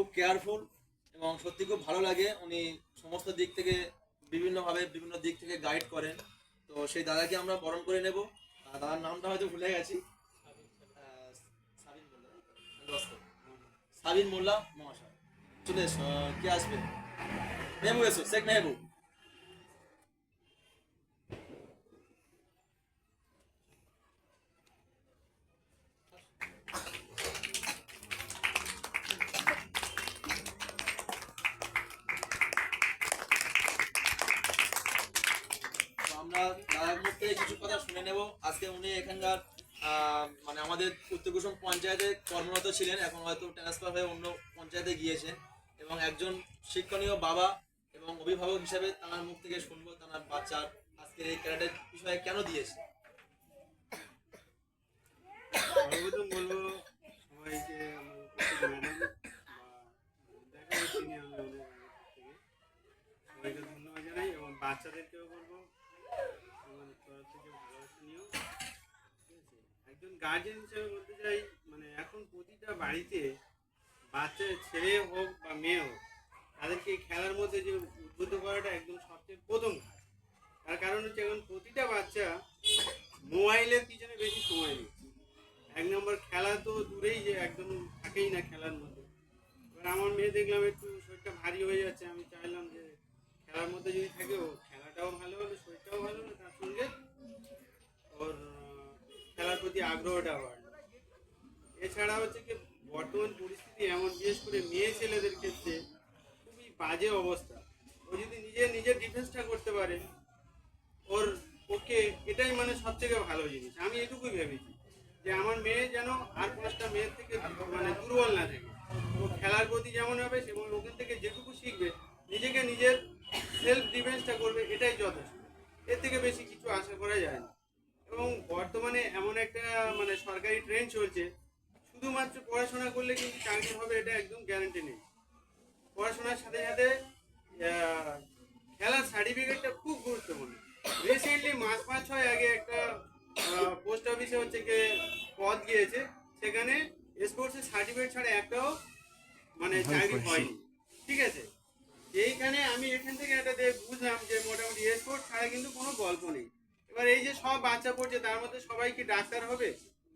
খুব কেয়ারফুল এবং সত্যি খুব ভালো লাগে। উনি সমস্ত দিক থেকে বিভিন্নভাবে বিভিন্ন দিক থেকে গাইড করেন। তো সেই দাদাকে আমরা বরণ করে নেব। দাদার নামটা হয়তো ভুলে গেছি। সাবিন মোল্লা। মহাশয়। চলে কে আসবে? মেহবু এসো, শেখ মেহবুব তো আমরা দাদার মুখ থেকে কিছু কথা শুনে নেব। আজকে উনি এখানকার মানে আমাদের উত্তর কুসুম পঞ্চায়েতে কর্মরত ছিলেন, এখন হয়তো ট্রান্সফার হয়ে অন্য পঞ্চায়েতে গিয়েছেন এবং একজন শিক্ষণীয় বাবা এবং অভিভাবক হিসেবে তার মুখ থেকে শুনব তার বাচ্চার আজকের এই ক্যারেক্টার বিষয়ে কেন দিয়েছে। সর্বপ্রথম বলব, সবাইকে বাচ্চাদেরকেও বলব একজন গার্জেন হিসেবে বলতে চাই মানে এখন প্রতিটা বাড়িতে বাচ্চা ছেলে হোক বা মেয়ে হোক, তাদেরকে খেলার মধ্যে যে উদ্বুদ্ধ করাটা একদম সবচেয়ে প্রথম কাজ। তার কারণ হচ্ছে এখন প্রতিটা বাচ্চা মোবাইলের পিছনে বেশি সময় দিচ্ছে এক নম্বর খেলা তো দূরেই যে একদম থাকেই না খেলার মধ্যে। এবার আমার মেয়ে দেখলাম একটু শরীরটা ভারী হয়ে যাচ্ছে, আমি চাইলাম যে খেলার মধ্যে যদি থাকে খেলাটাও ভালো প্রতি আগ্রহটা বাড়বে এছাড়া হচ্ছে কি, বর্তমান পরিস্থিতি এমন, বিশেষ করে মেয়ে ছেলেদের ক্ষেত্রে খুবই বাজে অবস্থা। ও যদি নিজে নিজের ডিফেন্সটা করতে পারে, ওর পক্ষে এটাই মানে সব থেকে ভালো জিনিস। আমি এটুকুই ভেবেছি যে আমার মেয়ে যেন আর পাঁচটা মেয়ের থেকে মানে দুর্বল না থাকে। ও খেলার প্রতি যেমন হবে এবং ওখান থেকে যেটুকু শিখবে, নিজেকে নিজের সেলফ ডিফেন্সটা করবে এটাই যথেষ্ট এর থেকে বেশি কিছু আশা করা যায় না এবং বর্তমানে এমন একটা মানে সরকারি ট্রেন চলছে শুধুমাত্র পড়াশোনা করলে কিন্তু চাকরি হবে এটা একদম গ্যারান্টি নেই। পড়াশোনার সাথে সাথে খেলার সার্টিফিকেটটা খুব গুরুত্বপূর্ণ। রিসেন্টলি মাস পাঁচ ছয় আগে একটা পোস্ট অফিসে হচ্ছে গিয়ে পদ গিয়েছে সেখানে স্পোর্টসের সার্টিফিকেট ছাড়া একটাও মানে চাকরি হয়নি। ঠিক আছে? এইখানে আমি এখান থেকে একটা বুঝলাম যে মোটামুটি স্পোর্টস ছাড়া কিন্তু কোনো গল্প নেই। এবার এই যে সব বাচ্চা পড়ছে, তার মধ্যে সবাই কি ডাক্তার হবে?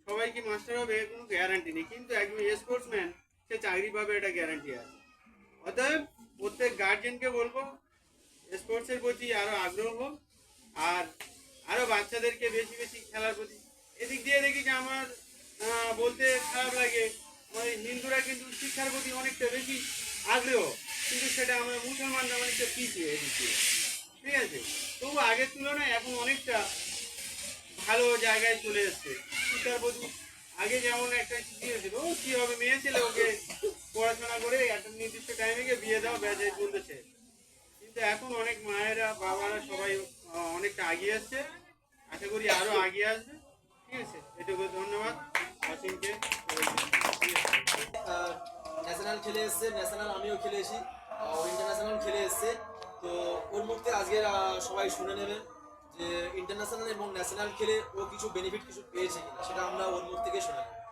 সবাই কি মাস্টার হবে? এর কোনো গ্যারান্টি নেই। কিন্তু একজন স্পোর্টসম্যান সে চাকরি পাবে, এটা গ্যারান্টি আছে। অতএব প্রত্যেক গার্জেনকে বলব স্পোর্টসের প্রতি আরও আগ্রহ হোক, আর আরও বাচ্চাদেরকে বেশি বেশি খেলার প্রতি। এদিক দিয়ে দেখি যে আমার বলতে খারাপ লাগে আমার হিন্দুরা কিন্তু শিক্ষার প্রতি অনেকটা বেশি আগ্রহ, কিন্তু সেটা আমরা মুসলমানরা অনেকটা পিছিয়ে এদিক দিয়ে। ঠিক আছে? তবু আগের তুলনায় এখন অনেকটা ভালো জায়গায় চলে এসছে। শিক্ষার আগে যেমন একটা দিয়েছিল ও কি হবে, মেয়ে ছেলে ওকে পড়াশোনা করে একটা নির্দিষ্ট টাইমে গিয়ে বিয়ে দাও বেজায় বলতেছে। কিন্তু এখন অনেক মায়েরা, বাবারা সবাই অনেকটা এগিয়ে আসছে আশা করি আরও এগিয়ে আসবে। ঠিক আছে, এটুকু ধন্যবাদ। অসীমকে ন্যাশনাল খেলে এসছে ন্যাশনাল আমিও খেলেছি ইন্টারন্যাশনাল খেলে এসছে। তো ওর মুখ থেকে আজকে সবাই শুনে নেবে যে ইন্টারন্যাশনাল এবং ন্যাশনাল খেলে ও কিছু বেনিফিট কিছু পেয়েছে কিনা, সেটা আমরা ওর মুখ থেকে শুনে নেব।